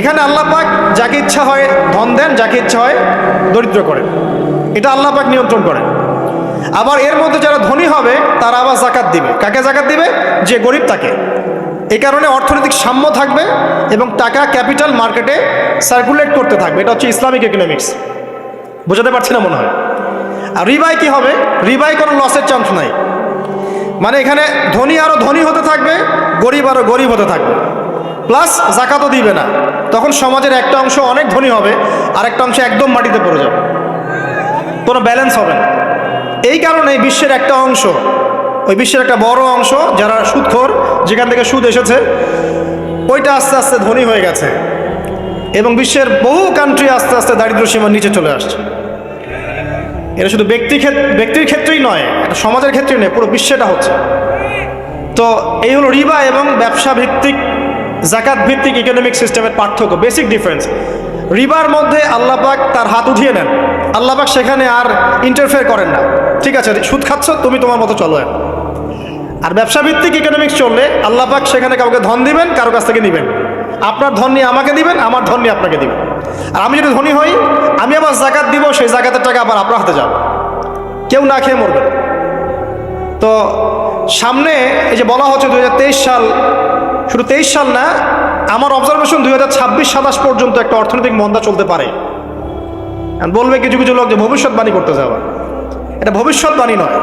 এখানে আল্লাহ পাক যাকে ইচ্ছা হয় ধন দেন, যাকে ইচ্ছা হয় দরিদ্র করেন। এটা আল্লাহ পাক নিয়ন্ত্রণ করেন। আবার এর মধ্যে যারা ধনী হবে, তারা আবার জাকাত দিবে। কাকে জাকাত দিবে? যে গরিব তাকে। এই কারণে অর্থনৈতিক সাম্য থাকবে এবং টাকা ক্যাপিটাল মার্কেটে সার্কুলেট করতে থাকবে। এটা হচ্ছে ইসলামিক ইকোনমিক্স বোঝাতে পারছি না মনে হয়। আর রিবাই কি হবে? রিবাই কোনো লসের চান্স নাই। মানে এখানে ধনী আরও ধনী হতে থাকবে, গরিব আরও গরিব হতে থাকবে। প্লাস জাকাতও দিবে না। তখন সমাজের একটা অংশ অনেক ধনী হবে আর একটা অংশ একদম মাটিতে পড়ে যাবে। কোনো ব্যালেন্স হবে না। এই কারণে বিশ্বের একটা অংশ, ওই বিশ্বের একটা বড় অংশ যারা সুদখোর, যেখান থেকে সুদ এসেছে, ওইটা আস্তে আস্তে ধনী হয়ে গেছে এবং বিশ্বের বহু কান্ট্রি আস্তে আস্তে দারিদ্র সীমার নিচে চলে আসছে। এটা শুধু ব্যক্তি ব্যক্তির ক্ষেত্রেই নয় সমাজের ক্ষেত্রেই নয়, পুরো বিশ্বেটা হচ্ছে। তো এই হলো রিবা এবং ব্যবসা ভিত্তিক জাকাত ভিত্তিক ইকোনমিক সিস্টেমের পার্থক্য বেসিক ডিফারেন্স রিবার মধ্যে আল্লাপাক তার হাত উঠিয়ে নেন। আল্লাপাক সেখানে আর ইন্টারফেয়ার করেন না। ঠিক আছে, সুদ খাচ্ছ, তুমি তোমার মতো চলো। আর ব্যবসা ভিত্তিক ইকোনমিক্স চললে আল্লাপাক সেখানে কাউকে ধন দিবেন, কারও কাছ থেকে নেবেন। আপনার ধন নিয়ে আমাকে দিবেন, আমার ধন নিয়ে আপনাকে দিবেন। আর আমি যদি ধনী হই, আমি আবার জাকাত দিব, সেই জাকাতের টাকা আবার আপনার হাতে যাবে। কেউ না খেয়ে মরবে। তো সামনে এই যে বলা হচ্ছে দু হাজার তেইশ সাল শুধু তেইশ সাল না, আমার অবজারভেশন দুই হাজার ছাব্বিশ সাতাশ পর্যন্ত একটা অর্থনৈতিক মন্দা চলতে পারে। বলবে কিছু কিছু লোক যে ভবিষ্যৎবাণী করতে যাওয়া এটা ভবিষ্যৎবাণী নয়।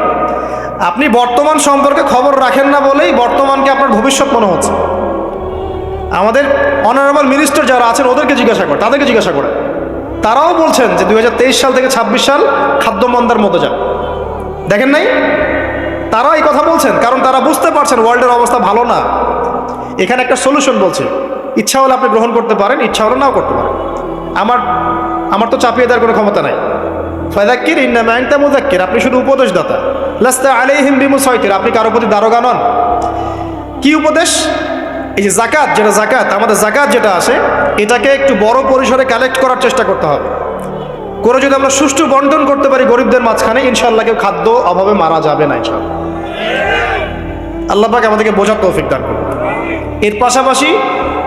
আপনি বর্তমান সম্পর্কে খবর রাখেন না বলেই বর্তমানকে আপনার ভবিষ্যৎ মনে হচ্ছে। আমাদের অনারেবল মিনিস্টার যারা আছেন, ওদেরকে জিজ্ঞাসা করে, তাদেরকে জিজ্ঞাসা করে। তারাও বলছেন যে দুই হাজার তেইশ সাল থেকে ছাব্বিশ সাল খাদ্য মন্দার মতো যাবে দেখেন নাই? তারা এই কথা বলছেন, কারণ তারা বুঝতে পারছেন ওয়ার্ল্ডের অবস্থা ভালো না। এখানে একটা সলিউশন বলছে। ইচ্ছা হলে আপনি গ্রহণ করতে পারেন, ইচ্ছা হলে নাও করতে পারেন। আমার আমার তো চাপিয়ে দেওয়ার কোনো ক্ষমতা নাই। ফায়দাক্কির ইন্নামা আনতা মুযাক্কির, আপনি শুধু উপদেশদাতা। লাস্তা আলাইহিম বিমুসাইতির, আপনি কারও প্রতি দারোগা নন। কি উপদেশ? এই যে জাকাত যেটা জাকাত আমাদের জাকাত যেটা আসে, এটাকে একটু বড় পরিসরে কালেক্ট করার চেষ্টা করতে হবে। করে যদি আমরা সুষ্ঠু বন্টন করতে পারি গরিবদের মাঝখানে ইনশাল্লাহ কেউ খাদ্য অভাবে মারা যাবে না ইনশাল্লাহ আল্লাহ পাক আমাদেরকে বোঝার তৌফিক দান করুন। এর পাশাপাশি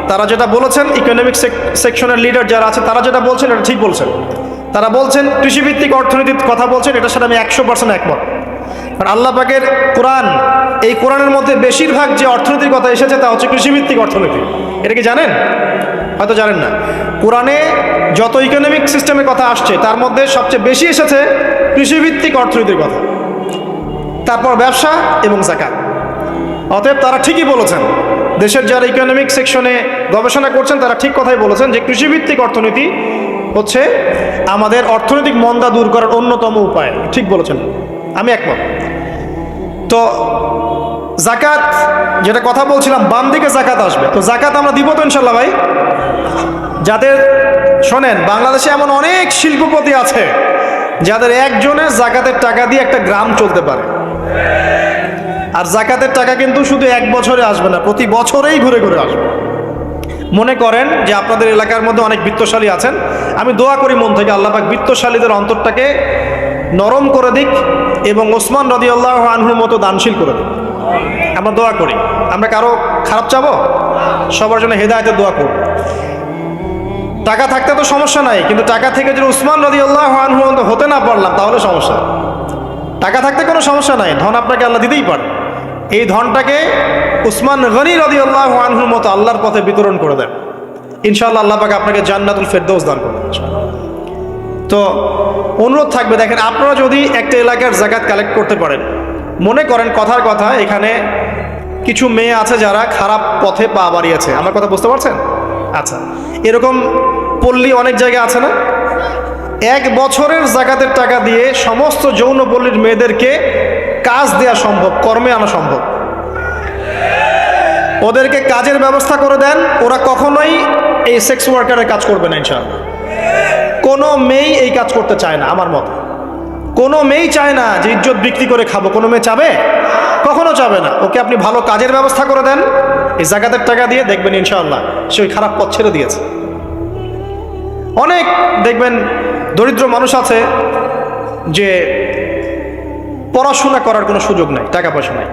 তারা যেটা বলেছেন ইকোনমিক সেকশনের লিডার যারা আছে, তারা যেটা বলছেন, এটা ঠিক বলছেন। তারা বলছেন, কৃষিভিত্তিক অর্থনীতির কথা বলছেন, এটার সাথে আমি একশো পার্সেন্ট একমত। কারণ আল্লাহ পাকের কোরআন, এই কোরআনের মধ্যে বেশিরভাগ যে অর্থনীতির কথা এসেছে, তা হচ্ছে কৃষিভিত্তিক অর্থনীতি। এটা কি জানেন? হয়তো জানেন না। কোরআনে যত ইকোনমিক সিস্টেমের কথা আসছে, তার মধ্যে সবচেয়ে বেশি এসেছে কৃষিভিত্তিক অর্থনীতির কথা। তারপর ব্যবসা এবং জাকাত। অতএব তারা ঠিকই বলেছেন দেশের যারা ইকোনমিক সেকশনে গবেষণা করছেন, তারা ঠিক কথাই বলেছেন যে কৃষিভিত্তিক অর্থনীতি হচ্ছে আমাদের অর্থনৈতিক মন্দা দূর করার অন্যতম উপায়। ঠিক বলেছেন। আমি একমত। তো জাকাত, যেটা কথা বলছিলাম, বাম দিকে জাকাত আসবে। তো জাকাত আমরা দিব তো ইনশাল্লাহ ভাই। যাদের শোনেন, বাংলাদেশে এমন অনেক শিল্পপতি আছে যাদের একজনের জাকাতের টাকা দিয়ে একটা গ্রাম চলতে পারে। আর জাকাতের টাকা কিন্তু শুধু এক বছরে আসবে না, প্রতি বছরেই ঘুরে ঘুরে আসবে। মনে করেন যে আপনাদের এলাকার মধ্যে অনেক বৃত্তশালী আছেন, আমি দোয়া করি মন থেকে আল্লাহ পাক বৃত্তশালীদের অন্তরটাকে নরম করে দিক এবং ওসমান রদি আল্লাহ আনহুর মতো দানশীল করে দিক। আমরা দোয়া করি। আমরা কারও খারাপ চাবো? সবার জন্য হেদায়তের দোয়া করব। টাকা থাকতে তো সমস্যা নাই, কিন্তু টাকা থেকে যদি উসমান রদি আল্লাহ আনহু মতো হতে না পারলাম, তাহলে সমস্যা টাকা থাকতে কোনো সমস্যা নাই, ধন আপনাকে আল্লাহ দিতেই পারে। এই ধনটাকে উসমান গনি রদি আল্লাহ আনহুর মতো আল্লাহর পথে বিতরণ করে দেন। ইনশাআল্লাহ আল্লাহ পাকে আপনাকে জান্নাতুল ফেরদৌস দান করবেন। তো অনুরোধ থাকবে, দেখেন আপনারা যদি একটা এলাকার জাকাত কালেক্ট করতে পারেন, মনে করেন কথার কথা, এখানে কিছু মেয়ে আছে যারা খারাপ পথে পা বাড়িয়েছে। আমার কথা বুঝতে পারছেন? আচ্ছা এরকম পল্লী অনেক জায়গায় আছে না? এক বছরের জাকাতের টাকা দিয়ে সমস্ত যৌনপল্লীর মেয়েদেরকে কাজ দেওয়া সম্ভব, কর্মে আনা সম্ভব। ওদেরকে কাজের ব্যবস্থা করে দেন, ওরা কখনোই এই সেক্স ওয়ার্কারের কাজ করবে না, ইনশাআল্লাহ। কোনো মেয়েই এই কাজ করতে চায় না, আমার মতে। কোনো মেয়েই চায় না যে ইজ্জত বিক্রি করে খাব। কোনো মেয়ে চাবে? কখনো চাবে না। ওকে আপনি ভালো কাজের ব্যবস্থা করে দেন, এই জাকাতের টাকা দিয়ে দেখবেন, ইনশাআল্লাহ, সে ওই খারাপ পথ ছেড়ে দিয়েছে। অনেক দেখবেন দরিদ্র মানুষ আছে যে পড়াশোনা করার কোনো সুযোগ নাই, টাকা পয়সা নাই।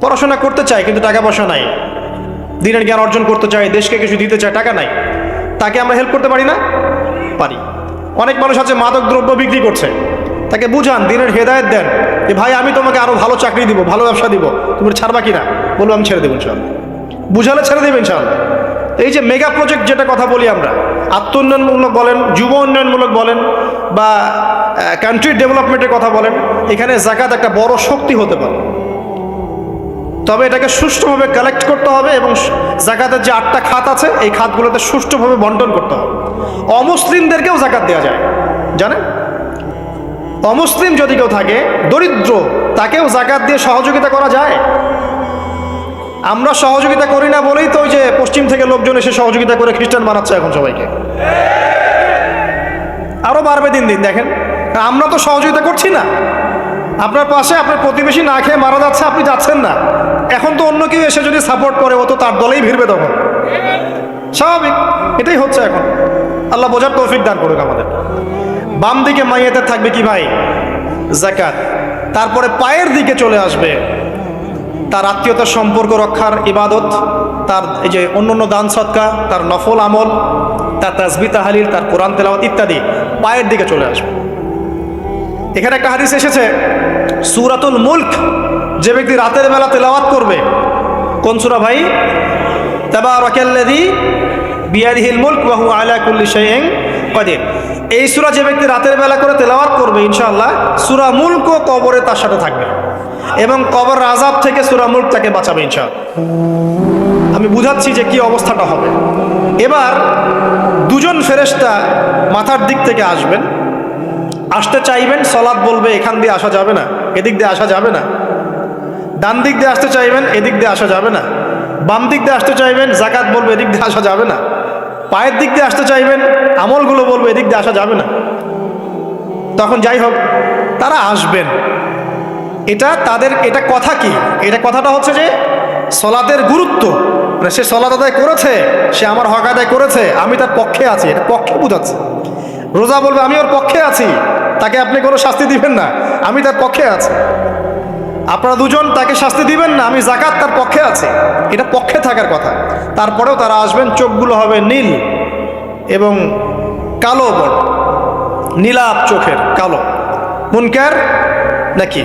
পড়াশোনা করতে চায়, কিন্তু টাকা পয়সা নাই। দিনের জ্ঞান অর্জন করতে চায়, দেশকে কিছু দিতে চায়, টাকা নাই। তাকে আমরা হেল্প করতে পারি না? পারি। অনেক মানুষ আছে, মাদক দ্রব্য বিক্রি করছে। তাকে বুঝান, দিনের হেদায়ত দেন যে, ভাই, আমি তোমাকে আরও ভালো চাকরি দিব, ভালো ব্যবসা দিব। তুমি ছাড়বা কিনা? বলব, আমি ছেড়ে দেবো ইনশাল্লাহ বুঝালে ছেড়ে দেবে ইনশাল্লাহ এই যে মেগা প্রজেক্ট যেটা কথা বলি আমরা আত্ম উন্নয়নমূলক বলেন, যুব উন্নয়নমূলক বলেন বা কান্ট্রি ডেভেলপমেন্টের কথা বলেন, এখানে জাকাত একটা বড় শক্তি হতে পারে। তবে এটাকে সুষ্ঠুভাবে কালেক্ট করতে হবে এবং জাকাতের যে আটটা খাত আছে, এই খাতগুলোতে সুষ্ঠুভাবে বন্টন করতে হবে। অমুসলিমদেরকেও জাকাত দেওয়া যায়, জানেন? অমুসলিম যদি কেউ থাকে, দরিদ্র, তাকেও জাকাত দিয়ে সহযোগিতা করা যায়। আমরা সহযোগিতা করি না বলেই তো ওই যে পশ্চিম থেকে লোকজন এসে সহযোগিতা করে খ্রিস্টান বানাচ্ছে এখন সবাইকে। আরও বাড়বে দিন দিন, দেখেন। আমরা তো সহযোগিতা করছি না। আপনার পাশে আপনার প্রতিবেশী না খেয়ে মারা যাচ্ছে, আপনি যাচ্ছেন না। এখন তো অন্য কেউ এসে যদি সাপোর্ট করে, ও তো তার দলেই ভিড়বে তখন। স্বাভাবিক, এটাই হচ্ছে এখন। আল্লাহ বোঝার তৌফিক দান করুক আমাদের। বাম দিকে মাইয়াতে থাকবে কি ভাই? জাকাত। তারপরে পায়ের দিকে চলে আসবে। তার আত্মীয়তার সম্পর্ক রক্ষার ইবাদত, তার এই যে অন্য অন্য দান সৎকা তার নফল আমল, তার তাজবি তাহালিল, তার কোরআন তেলাওয়াত ইত্যাদি পায়ের দিকে চলে আসবে। এখানে একটা হাদিস এসেছে, সুরাতুল মুল্ক, যে ব্যক্তি রাতের বেলা তেলাওয়াত করবে, কোন সুরা ভাই? বিয়াদিহিল মুলক এই সুরা যে ব্যক্তি রাতের বেলা করে তেলাওয়াত করবে, ইনশাআল্লাহ, সুরা মুলক কবরে তার সাথে থাকবে। এবং কবর আযাব থেকে সূরা মুলক তাকে বাঁচাবে ইনশাআল্লাহ। আমি বুঝাচ্ছি যে কি অবস্থাটা হবে। এবার দুজন ফেরেশতা মাথার দিক থেকে আসবেন। আসতে চাইবেন সলাদ বলবে, এখান দিয়ে আসা যাবে না, এদিক দিয়ে আসা যাবে না। ডান দিক দিয়ে আসতে চাইবেন, এদিক দিয়ে আসা যাবে না। বাম দিক দিয়ে আসতে চাইবেন জাকাত বলবে, এদিক দিয়ে আসা যাবে না। পায়ের দিক দিয়ে আসতে চাইবেন, আমলগুলো বলবে, এদিক দিয়ে আসা যাবে না। তখন যাই হোক, তারা আসবেন। এটা তাদের, এটা কথা কি? এটা কথাটা হচ্ছে যে সলাতের গুরুত্ব। মানে সে সলাত আদায় করেছে, সে আমার হক আদায় করেছে, আমি তার পক্ষে আছি। এটা পক্ষে বোঝাচ্ছে। রোজা বলবে, আমি ওর পক্ষে আছি। তাকে আপনি কোনো শাস্তি দিবেন না। আমি তার পক্ষে আছি। আপনারা দুজন তাকে শাস্তি দিবেন না, আমি জাকাত তার পক্ষে আছে। এটা পক্ষে থাকার কথা। তারপরেও তারা আসবেন, চোখগুলো হবে নীল এবং কালো বড় নীলাপ চোখের, কালো। মুনকার নাকি?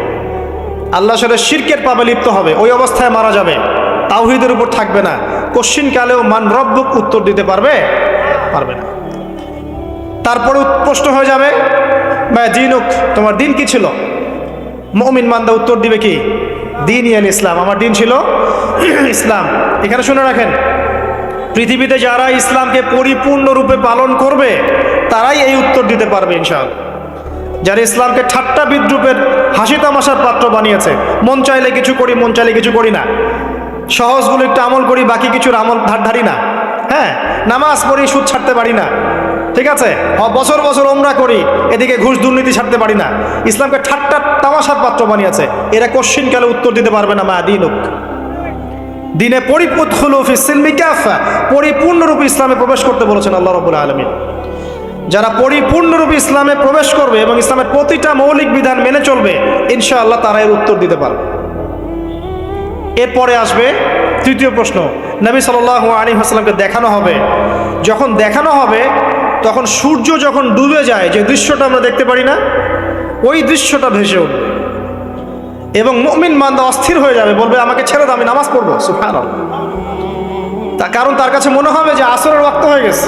আল্লাহর সাথে শিরকের পাবে লিপ্ত হবে, ওই অবস্থায় মারা যাবে। তাওহিদের উপর থাকবে না। কশ্চিন কালেও মান রব্বুক উত্তর দিতে পারবে? পারবে না। তারপরে প্রশ্ন হয়ে যাবে বা দিনুক, তোমার দিন কি ছিল? মমিন মান্দা উত্তর দিবে কি? দিন ইয়াল ইসলাম। আমার দিন ছিল ইসলাম। এখানে শুনে রাখেন, পৃথিবীতে যারা ইসলামকে পরিপূর্ণরূপে পালন করবে, তারাই এই উত্তর দিতে পারবে, ইনশাআল্লাহ। যারা ইসলামকে ঠাট্টা বিদ্রুপের হাসি তামাশার পাত্র বানিয়েছে। মন চাইলে কিছু করি, মন চাইলে কিছু করি না। সহজগুলো একটু আমল করি, বাকি কিছুর আমল ধার ধারি না। হ্যাঁ নামাজ পড়ি, সুদ ছাড়তে পারি না। ঠিক আছে? বছর বছর ওমরা করি, এদিকে ঘুষ দুর্নীতি ছাড়তে পারি না। ইসলামকে ঠাট্টা তামাশার পাত্র বানিয়েছে। এরা কোশ্চিনকালে উত্তর দিতে পারবে না মা দিনুক দিনে পরিপূর্ণ পরিপূর্ণরূপে ইসলামে প্রবেশ করতে বলেছেন আল্লাহ রবুল আলমী যারা পরিপূর্ণরূপে ইসলামে প্রবেশ করবে এবং ইসলামের প্রতিটা মৌলিক বিধান মেনে চলবে, ইনশাআল্লাহ তারা এর উত্তর দিতে পারবে। এরপরে আসবে তৃতীয় প্রশ্ন। নবী সাল আলী হাসলামকে দেখানো হবে। যখন দেখানো হবে, তখন সূর্য যখন ডুবে যায়, যে দৃশ্যটা আমরা দেখতে পারি না, ওই দৃশ্যটা ভেসে উঠবে। এবং মুমিন মান্দা অস্থির হয়ে যাবে, বলবে, আমাকে ছেড়ে দাও, আমি নামাজ পড়ব। সুফান তা কারণ তার কাছে মনে হবে যে আসরের রক্ত হয়ে গেছে।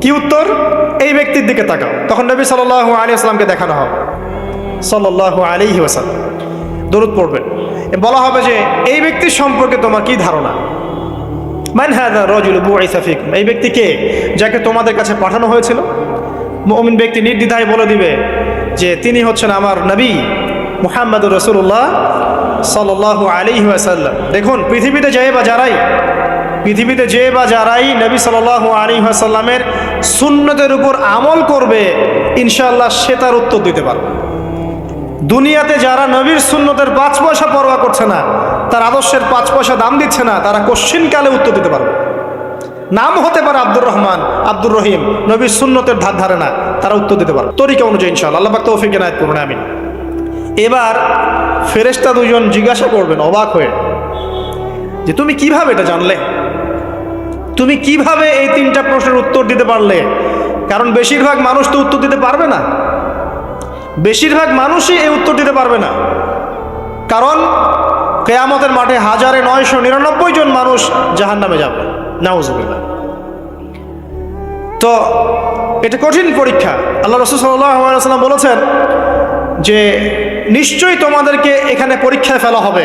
কি উত্তর? এই ব্যক্তির দিকে তাকাও। তখন নবী সাল্লাল্লাহু আলী আসলামকে দেখানো হবে। সাল্লাল্লাহু আলাইহি ওয়াসাল্লাম। দরুদ পড়বেন। বলা হবে যে, এই ব্যক্তির সম্পর্কে তোমার কি ধারণা? মান হাদা রজুল বুইসা ফিকুম। এই ব্যক্তি কে? যাকে তোমাদের কাছে পাঠানো হয়েছিল। মুমিন ব্যক্তি নির্দ্বিধায় বলে দিবে যে, তিনি হচ্ছেন আমার নবী মুহাম্মদুর রসুল্লাহ সাল্লাল্লাহু আলাইহি ওয়াসাল্লাম। দেখুন, পৃথিবীতে যে বা যারাই পৃথিবীতে যে বা যারাই নবী সাল্লাল্লাহু আলাইহি ওয়াসাল্লামের সুন্নতের উপর আমল করবে ইনশাল্লাহ সে তার উত্তর দিতে পারবে। দুনিয়াতে যারা নবীর সুন্নতের পাঁচ পয়সা পরোয়া করছে না, তার আদর্শের পাঁচ পয়সা দাম দিচ্ছে না, তারা কোশ্চিনকালে উত্তর দিতে পারবে। নাম হতে পারে আব্দুর রহমান, আব্দুর রহিম, নবীর সুন্নতের ধার ধারে না, তারা উত্তর দিতে পারবে। তরিকা অনুযায়ী ইনশাআল্লাহ, আল্লাহ তৌফিক এনায়েত করুন আমি এবার ফেরেশতা দুজন জিজ্ঞাসা করবেন, অবাক হয়ে, যে তুমি কীভাবে এটা জানলে? তুমি কীভাবে এই তিনটা প্রশ্নের উত্তর দিতে পারলে? কারণ বেশিরভাগ মানুষ তো উত্তর দিতে পারবে না। বেশিরভাগ মানুষই এই উত্তর দিতে পারবে না। কারণ কেয়ামতের মাঠে হাজারে নয়শো নিরানব্বই জন মানুষ জাহান নামে যাবে। নাউজুবিল্লাহ। তো এটা কঠিন পরীক্ষা। আল্লাহ রসুল সাল্লাম বলেছেন যে, নিশ্চয়ই তোমাদেরকে এখানে পরীক্ষায় ফেলা হবে।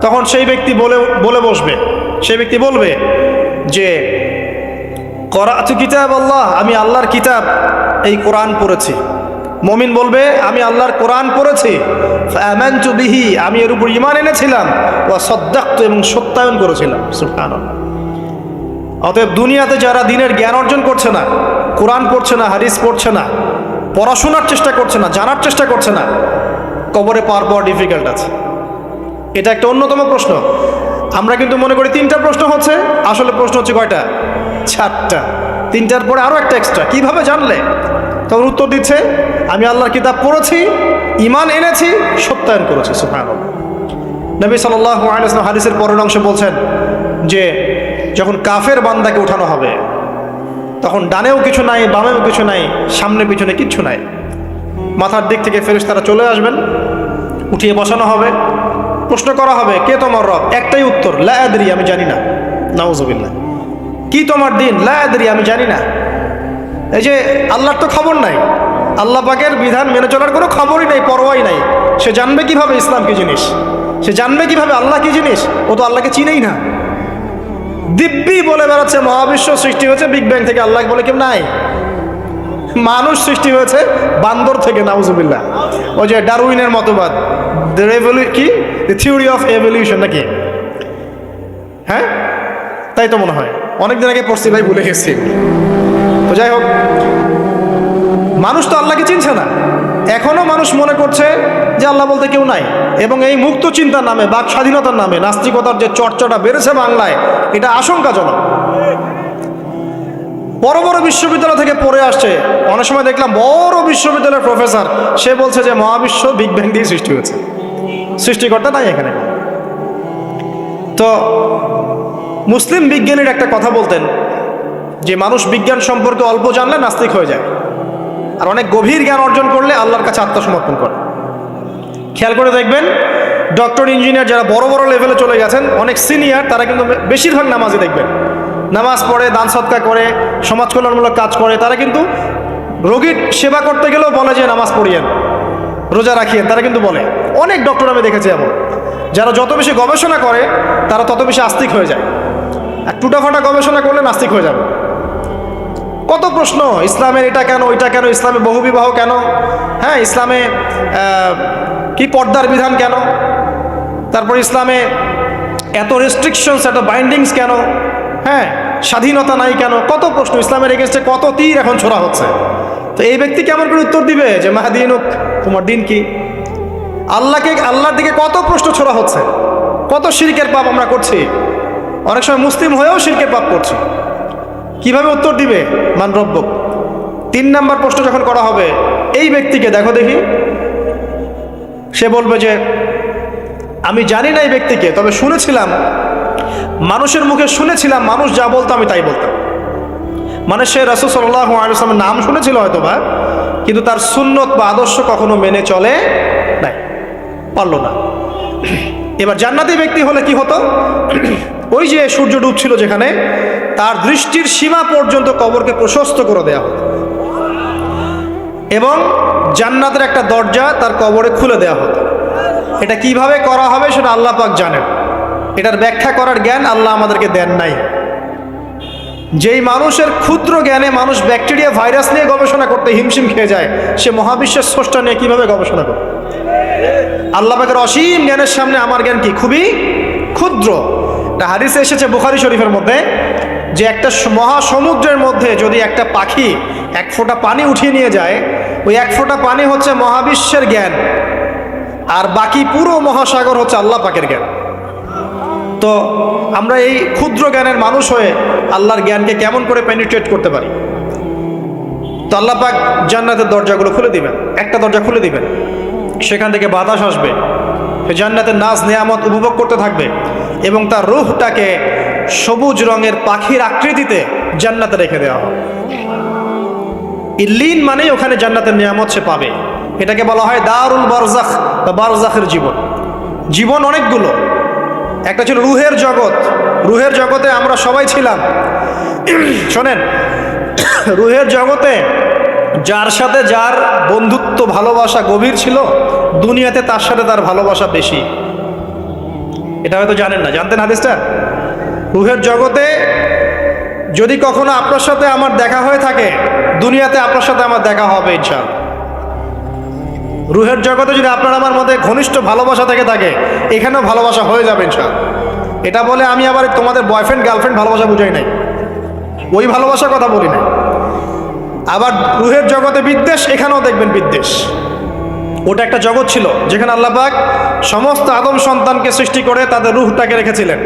তখন সেই ব্যক্তি বলে বলে বসবে। সেই ব্যক্তি বলবে যে করা করাতু কিতাব আল্লাহ, আমি আল্লাহর কিতাব এই কোরআন পড়েছি। মমিন বলবে, আমি আল্লাহর কোরআন পড়েছি। বিহি, আমি এর উপর ইমান এনেছিলাম। ও সদ্দাক্ত, এবং সত্যায়ন করেছিলাম। সুবহানাল্লাহ। অতএব দুনিয়াতে যারা দিনের জ্ঞান অর্জন করছে না, কোরআন পড়ছে না, হাদিস পড়ছে না, পড়াশোনার চেষ্টা করছে না, জানার চেষ্টা করছে না, কবরে পাওয়ার পাওয়া ডিফিকাল্ট আছে। এটা একটা অন্যতম প্রশ্ন। আমরা কিন্তু মনে করি তিনটা প্রশ্ন হচ্ছে, আসলে প্রশ্ন হচ্ছে কয়টা? চারটা। তিনটার পরে আরও একটা এক্সট্রা কীভাবে জানলে? তখন উত্তর দিচ্ছে, আমি আল্লাহর কিতাব পড়েছি ইমান এনেছি, সত্যায়ন করেছি সুফান নবী সাল্লাহ আলাইসলাম হাদিসের পরের অংশে বলছেন যে, যখন কাফের বান্দাকে উঠানো হবে, তখন ডানেও কিছু নাই, বামেও কিছু নাই, সামনে পিছনে কিচ্ছু নাই। মাথার দিক থেকে ফেরেস তারা চলে আসবেন, উঠিয়ে বসানো হবে প্রশ্ন করা হবে, কে তোমার রব? একটাই উত্তর লায়াদরি আমি জানি না। নাউজবিল্লা কি তোমার দিন? লায়াদরি আমি জানি না। এই যে আল্লাহর তো খবর নাই। আল্লাহ পাকের বিধান মেনে চলার কোনো খবরই নাই, পরোয়াই নাই। সে জানবে কীভাবে ইসলাম কি জিনিস? সে জানবে কীভাবে আল্লাহ কি জিনিস? ও তো আল্লাহকে চিনেই না। দিব্যি বলে বেড়াচ্ছে, মহাবিশ্ব সৃষ্টি হয়েছে, বিগ ব্যাং থেকে আল্লাহ বলে কেউ নাই। মানুষ সৃষ্টি হয়েছে বান্দর থেকে, নাউজুবিল্লাহ। ওই যে ডারউইনের মতবাদ। কি? দ্য থিওরি অফ এভলিউশন নাকি? হ্যাঁ? তাই তো মনে হয়। অনেকদিন আগে পড়ছি, ভাই, ভুলে গেছি। তো যাই হোক, মানুষ তো আল্লাহকে চিনছে না। এখনও মানুষ মনে করছে যে আল্লাহ বলতে কেউ নাই। এবং এই মুক্ত চিন্তার নামে, বাক স্বাধীনতার নামে, নাস্তিকতার যে চর্চাটা বেড়েছে বাংলায়, এটা আশঙ্কাজনক। বড় বড় বিশ্ববিদ্যালয় থেকে পড়ে আসছে। অনেক সময় দেখলাম বড় বিশ্ববিদ্যালয়ের প্রফেসর, সে বলছে যে মহাবিশ্ব বিগ ব্যাং দিয়ে সৃষ্টি হয়েছে। সৃষ্টিকর্তা তাই এখানে। তো মুসলিম বিজ্ঞানীর একটা কথা বলতেন যে মানুষ বিজ্ঞান সম্পর্কে অল্প জানলে নাস্তিক হয়ে যায়। আর অনেক গভীর জ্ঞান অর্জন করলে আল্লাহর কাছে আত্মসমর্পণ করে। খেয়াল করে দেখবেন, ডক্টর, ইঞ্জিনিয়ার যারা বড় বড় লেভেলে চলে গেছেন, অনেক সিনিয়র, তারা কিন্তু বেশিরভাগ নামাজে দেখবেন। নামাজ পড়ে, দান সৎকার করে, সমাজ কল্যাণমূলক কাজ করে, তারা কিন্তু রোগীর সেবা করতে গেলেও বলে যে নামাজ পড়িয়েন। রোজা রাখিয়েন তারা কিন্তু বলে, অনেক ডক্টর আমি দেখেছি এমন। যারা যত বেশি গবেষণা করে, তারা তত বেশি আস্তিক হয়ে যায়। আর টুটাফাটা গবেষণা করলে নাস্তিক হয়ে যাবে। কত প্রশ্ন, ইসলামের এটা কেন, ওইটা কেন, ইসলামে বহুবিবাহ কেন? হ্যাঁ ইসলামে কি পর্দার বিধান কেন? তারপর ইসলামে এত রেস্ট্রিকশনস এত বাইন্ডিংস কেন? হ্যাঁ স্বাধীনতা নাই কেন? কত প্রশ্ন, ইসলামের এগেনস্টে কত তীর এখন ছোড়া হচ্ছে? তো এই ব্যক্তি কেমন করে উত্তর দিবে? যে মাহাদিনুক, তোমার দিন কি? আল্লাহকে, আল্লাহর দিকে কত প্রশ্ন ছোড়া হচ্ছে? কত শিরকের পাপ আমরা করছি? অনেক সময় মুসলিম হয়েও শিরকের পাপ করছি। কীভাবে উত্তর দিবে? মান রব্বক। তিন নাম্বার প্রশ্ন যখন করা হবে, এই ব্যক্তিকে দেখো দেখি। সে বলবে যে, আমি জানি না এই ব্যক্তিকে, তবে শুনেছিলাম, মানুষের মুখে শুনেছিলাম, মানুষ যা বলতো আমি তাই বলতাম। মানে সে রসুল সাল্লাহ আলসালামের নাম শুনেছিল হয়তো বা, কিন্তু তার সুন্নত বা আদর্শ কখনো মেনে চলে নাই, পারল না। এবার জান্নাতি ব্যক্তি হলে কি হতো? ওই যে সূর্য ডুবছিল যেখানে, তার দৃষ্টির সীমা পর্যন্ত কবরকে প্রশস্ত করে দেয়া হতো। এবং জান্নাতের একটা দরজা তার কবরে খুলে দেওয়া হতো। এটা কীভাবে করা হবে সেটা আল্লাহ পাক জানেন। এটার ব্যাখ্যা করার জ্ঞান আল্লাহ আমাদেরকে দেন নাই। যেই মানুষের ক্ষুদ্র জ্ঞানে মানুষ ব্যাকটেরিয়া, ভাইরাস নিয়ে গবেষণা করতে হিমশিম খেয়ে যায়, সে মহাবিশ্বের স্রষ্টা নিয়ে কীভাবে গবেষণা করে আল্লাহ পাকের অসীম জ্ঞানের সামনে আমার জ্ঞান কি? খুবই ক্ষুদ্র। একটা হাদিসে এসেছে বুখারি শরীফের মধ্যে যে একটা মহাসমুদ্রের মধ্যে যদি একটা পাখি এক ফোঁটা পানি উঠিয়ে নিয়ে যায়, ওই এক ফোঁটা পানি হচ্ছে মহাবিশ্বের জ্ঞান, আর বাকি পুরো মহাসাগর হচ্ছে আল্লাহ পাকের জ্ঞান। তো আমরা এই ক্ষুদ্র জ্ঞানের মানুষ হয়ে আল্লাহর জ্ঞানকে কেমন করে পেনিট্রেট করতে পারি? তো আল্লাহ পাক জান্নাতের দরজাগুলো খুলে দিবেন, একটা দরজা খুলে দিবেন। সেখান থেকে বাতাস আসবে জান্নাতের নাচ নেয়ামত উপভোগ করতে থাকবে এবং তার রুহটাকে সবুজ রঙের পাখির আকৃতিতে জান্নাতে রেখে দেওয়া হবে। ইল্লিন মানেই ওখানে জান্নাতের নিয়ামত সে পাবে। এটাকে বলা হয় দারুল বারজাখ বা বারজাখের জীবন। জীবন অনেকগুলো একটা ছিল রুহের জগৎ। রুহের জগতে আমরা সবাই ছিলাম। শোনেন, রুহের জগতে যার সাথে যার বন্ধুত্ব, ভালোবাসা গভীর ছিল, দুনিয়াতে তার সাথে তার ভালোবাসা বেশি। এটা হয়তো জানেন না। জানতেন হাদিসটা? রুহের জগতে যদি কখনো আপনার সাথে আমার দেখা হয়ে থাকে, দুনিয়াতে আপনার সাথে আমার দেখা হবে ইনশাল রুহের জগতে যদি আপনার আমার মধ্যে ঘনিষ্ঠ ভালোবাসা থেকে থাকে, এখানেও ভালোবাসা হয়ে যাবে ইনশাল এটা বলে আমি আবার তোমাদের বয়ফ্রেন্ড গার্লফ্রেন্ড ভালোবাসা বুঝাই নাই। ওই ভালোবাসার কথা বলি নাই। আবার রুহের জগতে বিদ্বেষ, এখানেও দেখবেন বিদ্বেষ। ওটা একটা জগৎ ছিল, যেখানে আল্লাপাক সমস্ত আদম সন্তানকে সৃষ্টি করে তাদের রুহটাকে রেখেছিলেন।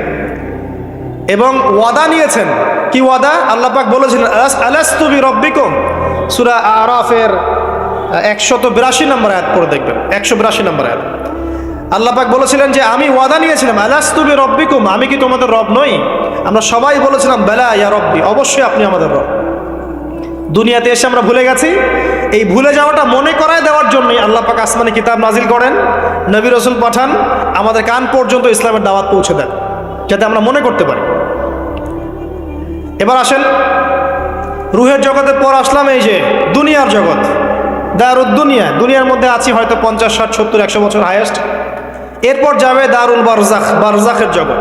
এবং ওয়াদা নিয়েছেন। কি ওয়াদা? আল্লাহ পাক বলেছিলেন আলাস্তুবি রব্বিকুম সুরা আরাফের একশত বিরাশি নম্বর আয়াত পরে দেখবেন একশো বিরাশি নম্বর আয়াত। আল্লাহ পাক বলেছিলেন যে, আমি ওয়াদা নিয়েছিলাম আলাস্তুবি রব্বিকুম আমি কি তোমাদের রব নই? আমরা সবাই বলেছিলাম, বেলা ইয়া রব্বি অবশ্যই আপনি আমাদের রব। দুনিয়াতে এসে আমরা ভুলে গেছি। এই ভুলে যাওয়াটা মনে করায় দেওয়ার জন্যই আল্লাহ পাক আসমানে কিতাব নাজিল করেন, নবী রসুল পাঠান, আমাদের কান পর্যন্ত ইসলামের দাওয়াত পৌঁছে দেন, যাতে আমরা মনে করতে পারি। এবার আসেন, রুহের জগতের পর আসলাম এই যে, দুনিয়ার জগৎ। দারুদ দুনিয়া। দুনিয়ার মধ্যে আছি হয়তো পঞ্চাশ, ষাট, সত্তর, একশো বছর হায়েস্ট এরপর যাবে দারুল বারজাখ, বারজাখের জগৎ।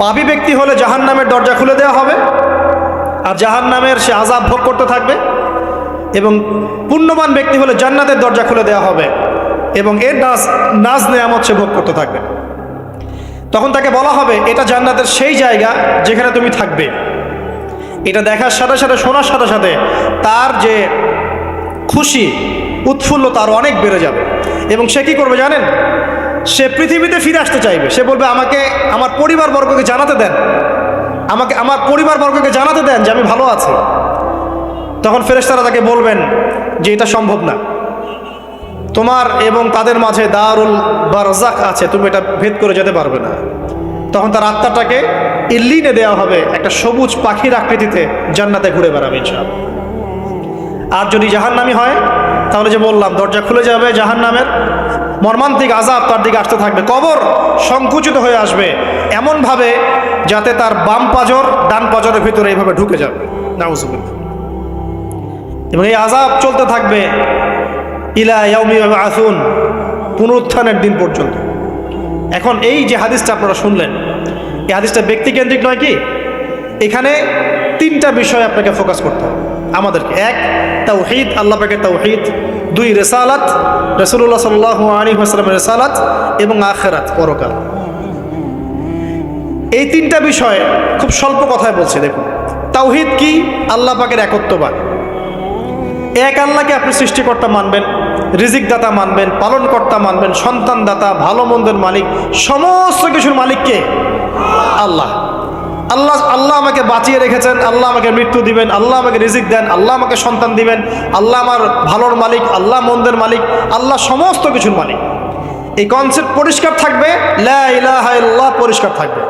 পাপি ব্যক্তি হলে জাহান নামের দরজা খুলে দেওয়া হবে। আর জাহান নামের সে আজাব ভোগ করতে থাকবে। এবং পুণ্যবান ব্যক্তি হলে জান্নাতের দরজা খুলে দেওয়া হবে। এবং এর নাজ নাজ নেয়ামত সে ভোগ করতে থাকবে। তখন তাকে বলা হবে, এটা জান্নাতের সেই জায়গা যেখানে তুমি থাকবে। এটা দেখার সাথে সাথে, শোনার সাথে সাথে তার যে খুশি উৎফুল্ল তার অনেক বেড়ে যাবে। এবং সে কি করবে জানেন? সে পৃথিবীতে ফিরে আসতে চাইবে। সে বলবে, আমাকে আমার পরিবারবর্গকে জানাতে দেন। আমাকে, আমার পরিবারবর্গকে জানাতে দেন যে আমি ভালো আছি। তখন ফেরেশতারা তাকে বলবেন যে, এটা সম্ভব না। তোমার এবং তাদের মাঝে দারুল বারজাক আছে, তুমি এটা ভেদ করে যেতে পারবে না। তখন তার আত্মাটাকে ইল্লিনে দেওয়া হবে একটা সবুজ পাখির আকৃতিতে জান্নাতে ঘুরে বেড়াবে ইনশাআল্লাহ। আর যদি জাহান্নামি হয়, তাহলে যে বললাম, দরজা খুলে যাবে জাহান্নামের। মর্মান্তিক আজাব তার দিকে আসতে থাকবে। কবর সংকুচিত হয়ে আসবে এমনভাবে যাতে তার বাম পাজর, ডান পাজরের ভিতরে এইভাবে ঢুকে যাবে। নাউজুবিল্লাহ। এবং এই আজাব চলতে থাকবে ইলা ইয়াউমি আসুন পুনরুত্থানের দিন পর্যন্ত। এখন এই যে হাদিসটা আপনারা শুনলেন, এই হাদিসটা ব্যক্তিকেন্দ্রিক নয় কি? এখানে তিনটা বিষয় আপনাকে ফোকাস করতে হবে। আমাদেরকে। এক, তাওহিদ, আল্লাহ পাকের তাওহিদ। দুই, রেসালাত রসুল্লাহ সাল্লাহ আলী হাসলামের রেসালাত এবং আখেরাত, পরকাল। এই তিনটা বিষয় খুব স্বল্প কথায় বলছে, দেখুন। তাওহিদ কি? আল্লাহ পাকের একত্ববাদ। এক, আল্লাহকে আপনি সৃষ্টিকর্তা মানবেন রিজিক দাতা মানবেন, পালনকর্তা মানবেন, সন্তানদাতা, ভালো মন্দের মালিক, সমস্ত কিছুর মালিককে আল্লাহ। আল্লাহ আল্লাহ আমাকে বাঁচিয়ে রেখেছেন, আল্লাহ আমাকে মৃত্যু দিবেন, আল্লাহ আমাকে রিজিক দেন, আল্লাহ আমাকে সন্তান দিবেন, আল্লাহ আমার ভালোর মালিক, আল্লাহ মন্দের মালিক, আল্লাহ সমস্ত কিছুর মালিক। এই কনসেপ্ট পরিষ্কার থাকবে, লা পরিষ্কার থাকবে।